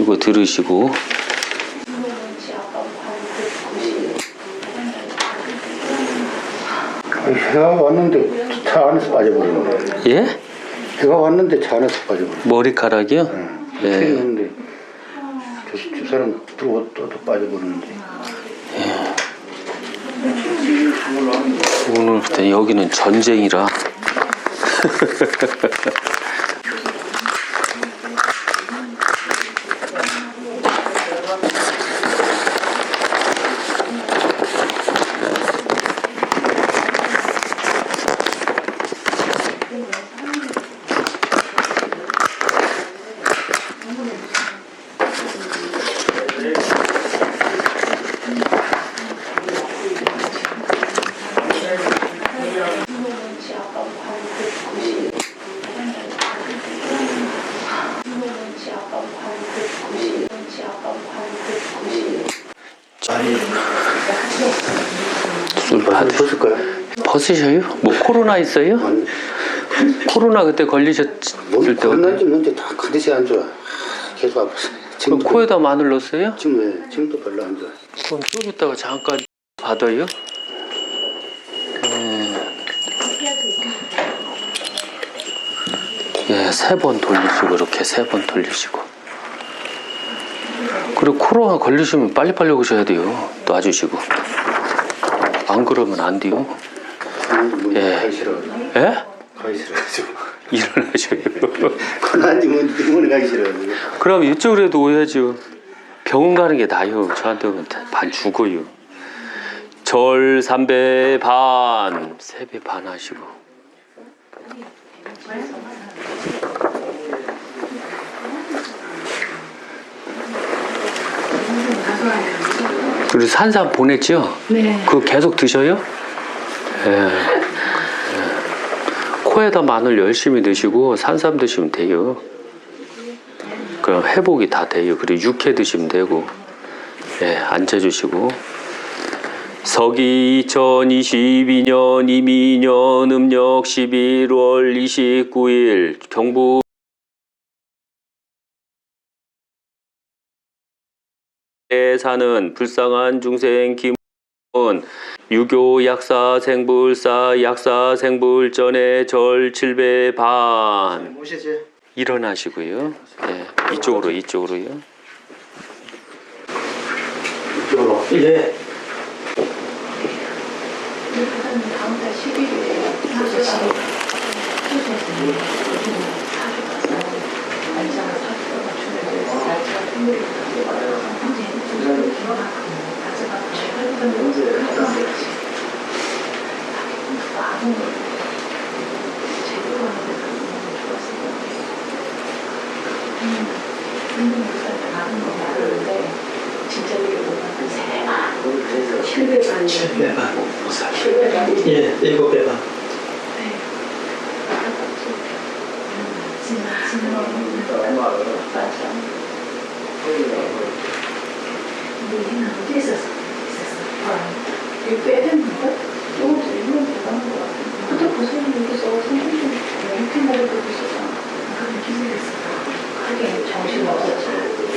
보시고 들으시고 해가 왔는데 차 안에서 빠져버리는. 예? 해가 왔는데 차 안에서 빠져버려. 머리카락이요? 예. 했는데 저, 저 사람 들어오고 또, 또 빠져버리는데. 오늘부터 여기는 전쟁이라 술안 받으 벗을 거야? 벗으셔요? 뭐 코로나 있어요? 아니, 코로나 그때 뭐, 걸리셨을 때 어때? 만난지 뭔지 다 컨디션이 안 좋아. 계속 지금도, 코에다 마늘 넣었어요? 지금 왜? 지금도 별로 안 좋아. 그럼 좀 이따가 잠깐 받아요? 예, 세 번 돌리시고 이렇게 세 번 돌리시고. 그리고 코로나 걸리시면 빨리빨리 오셔야 돼요. 놔주시고. 안 그러면 안 돼요. 예. 예? 가기 싫어가지고. 일어나셔요. 뭔지 때문에 가기 싫어가지고. 그럼 이쪽으로도 오야죠. 병원 가는 게 나요. 저한테 오면 반 죽어요. 절 3배 반, 3배 반 하시고. 그리고 산삼 보냈죠? 네. 그거 계속 드셔요? 예. 예. 코에다 마늘 열심히 드시고 산삼 드시면 돼요. 그럼 회복이 다 돼요. 그리고 육회 드시면 되고, 예, 앉아주시고. 서기 2022년 이민년 음력 11월 29일 경북 사는 불쌍한 중생 김은 유교 약사 생불사 약사 생불전의 절 7배 반. 일어나시고요. 네, 이쪽으로 이쪽으로요. 이쪽으로. 예. 다음 달 10일에 사주가 날짜가 사주가 맞추는 이게 뭐냐면 세가 700 만 7배반 700만 예, 일곱 배반 어디 있었어? 빼야 되는 거야? 조금 더 일면 대단한 거 같아. 그때 고생이 여기서 선생님 이렇게 말해도 있었잖아. 그 느낌이 있어. 그게 정신 없었지.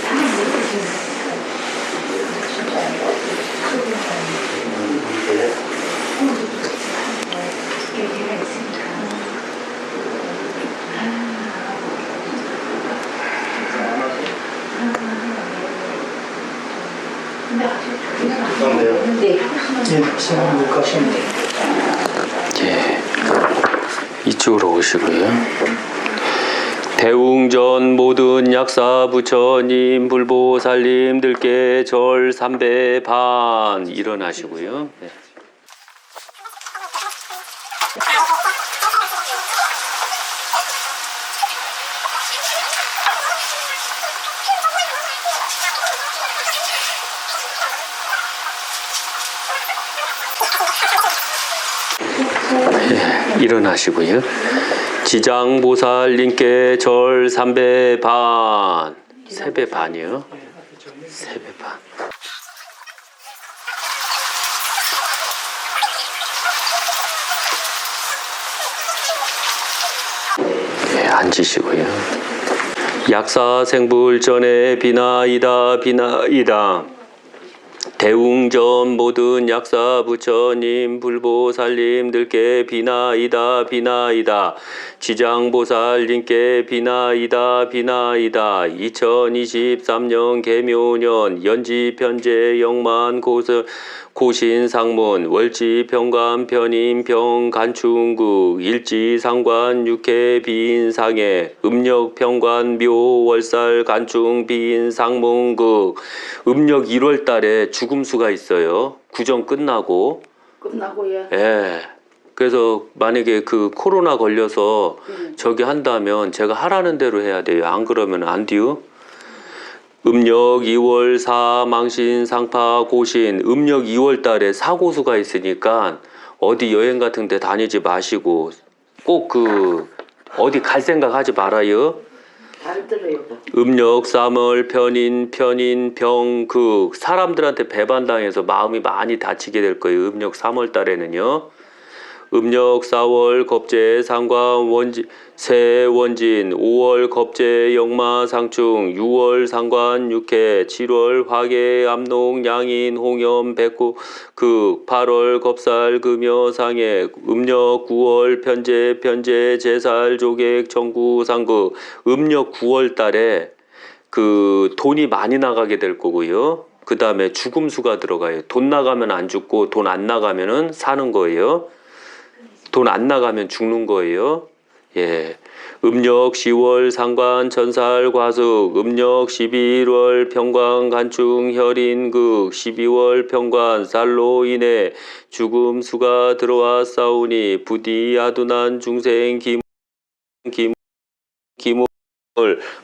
사람이 이렇게 생각해. 진짜 얘기가 있으니까. 근데 아직 조리가 안 그런데요? 되는데 예, 가시면 돼요 예, 이쪽으로 오시고요. 대웅전 모든 약사 부처님 불보살님들께 절 3배 반 일어나시고요. 네. 예, 일어나시고요. 지장보살님께 절 3배 반, 3배 반이요. 3배 반. 예, 앉으시고요. 약사생불전에 비나이다 비나이다 대웅전 모든 약사 부처님 불보살님들께 비나이다 비나이다 지장보살님께 비나이다 비나이다 2023년 개묘년 연지편제 영만 고서 고신상문 월지평관 편인평 간충국 일지상관 육회 비인상해 음력평관 묘월살 간충 비인상문국 음력 1월 달에 죽음수가 있어요. 구정 끝나고. 끝나고 예. 예. 그래서 만약에 그 코로나 걸려서 저기 한다면 제가 하라는 대로 해야 돼요. 안 그러면 안 돼요. 음력 2월 사 망신 상파 고신 음력 2월 달에 사고수가 있으니까 어디 여행 같은 데 다니지 마시고 꼭 그 어디 갈 생각 하지 말아요. 들어요. 음력 3월 편인 편인 병극 사람들한테 배반당해서 마음이 많이 다치게 될 거예요. 음력 3월 달에는요. 음력 4월 겁재 상관 원진 새 원진 5월 겁재 역마 상충 6월 상관 육해 7월 화계 암농 양인 홍염 백구 극 8월 겁살 금여 상해 음력 9월 편제 편제 제살 조객 정구 상극 음력 9월 달에 그 돈이 많이 나가게 될 거고요. 그 다음에 죽음수가 들어가요. 돈 나가면 안 죽고 돈 안 나가면은 사는 거예요. 돈 안 나가면 죽는 거예요. 예. 음력 10월 상관 전살 과숙, 음력 11월 평관 간충 혈인극, 12월 평관 쌀로 인해 죽음 수가 들어와 싸우니 부디 아둔한 중생 김, 김, 김을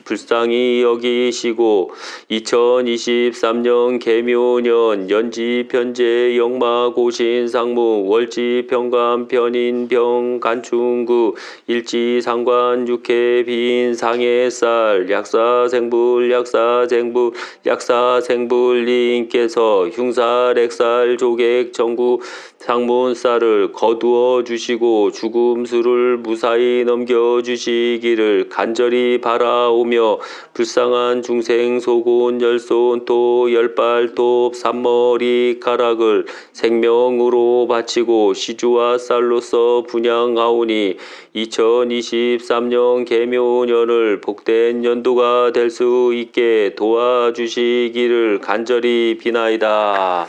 불쌍히 여기시고 2023년 개묘년 연지 편제 영마 고신 상무 월지 평관 편인 병 간충구 일지 상관 육회 빈 상해살 약사 생불 약사 생불 약사 생불님께서 흉살 액살 조객 정구 상문살을 거두어 주시고 죽음 수를 무사히 넘겨 주시기를 간절히 바라 오며 불쌍한 중생 소곤 열손 또 열발 톱 산머리 가락을 생명으로 바치고 시주와 쌀로서 분양하오니 2023년 개묘년을 복된 연도가 될 수 있게 도와주시기를 간절히 비나이다.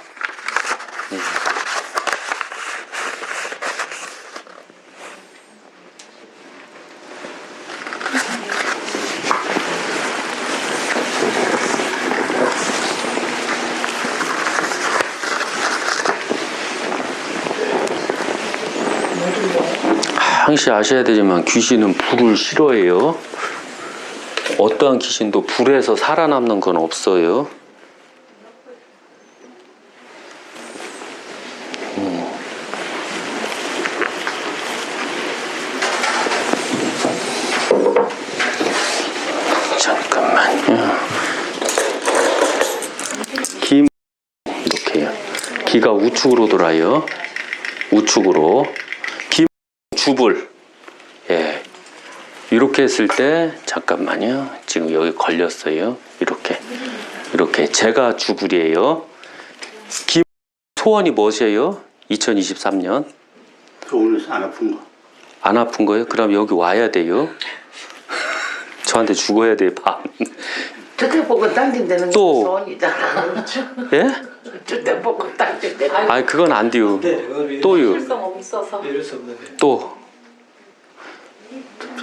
항시 아셔야 되지만 귀신은 불을 싫어해요. 어떠한 귀신도 불에서 살아남는 건 없어요. 음. 기가 우측으로 돌아요. 우측으로. 김 주불. 예. 이렇게 했을 때 잠깐만요. 지금 여기 걸렸어요. 이렇게. 이렇게 제가 주불이에요. 김 소원이 무엇이에요? 2023년 병원에서 안 아픈 거. 안 아픈 거예요? 그럼 여기 와야 돼요. 저한테 죽어야 돼요. 밤. 저때 보고 당긴다는 게 또. 소원이잖아. 예? 저때 보고 당긴다는 아니 그건 안 돼요. 네, 또요. 없는데. 또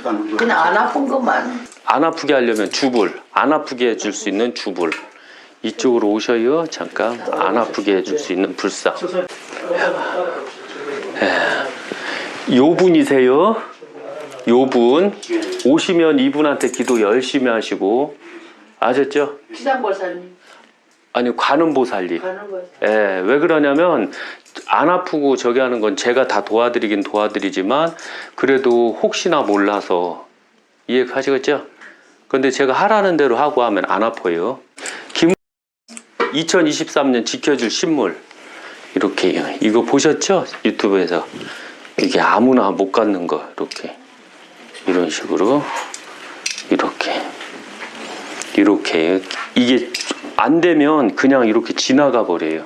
안. 그냥 안 아픈 것만 아프게 하려면 주불. 안 아프게 해줄 수 있는 주불. 이쪽으로 오셔요. 잠깐 안 아프게 해줄 수 있는 불상. 소설 요 분이세요. 요 분. 오시면 이분한테 기도 열심히 하시고 아셨죠? 기상보살님 아니 관음 보살님. 가는 거 예, 왜 그러냐면 안 아프고 저기 하는 건 제가 다 도와드리긴 도와드리지만 그래도 혹시나 몰라서 이해하시겠죠? 근데 제가 하라는 대로 하고 하면 안 아파요. 김 2023년 지켜줄 신물 이렇게 이거 보셨죠? 유튜브에서 이게 아무나 못 갖는 거 이렇게 이런 식으로 이렇게 이렇게 이게 안 되면 그냥 이렇게 지나가 버려요.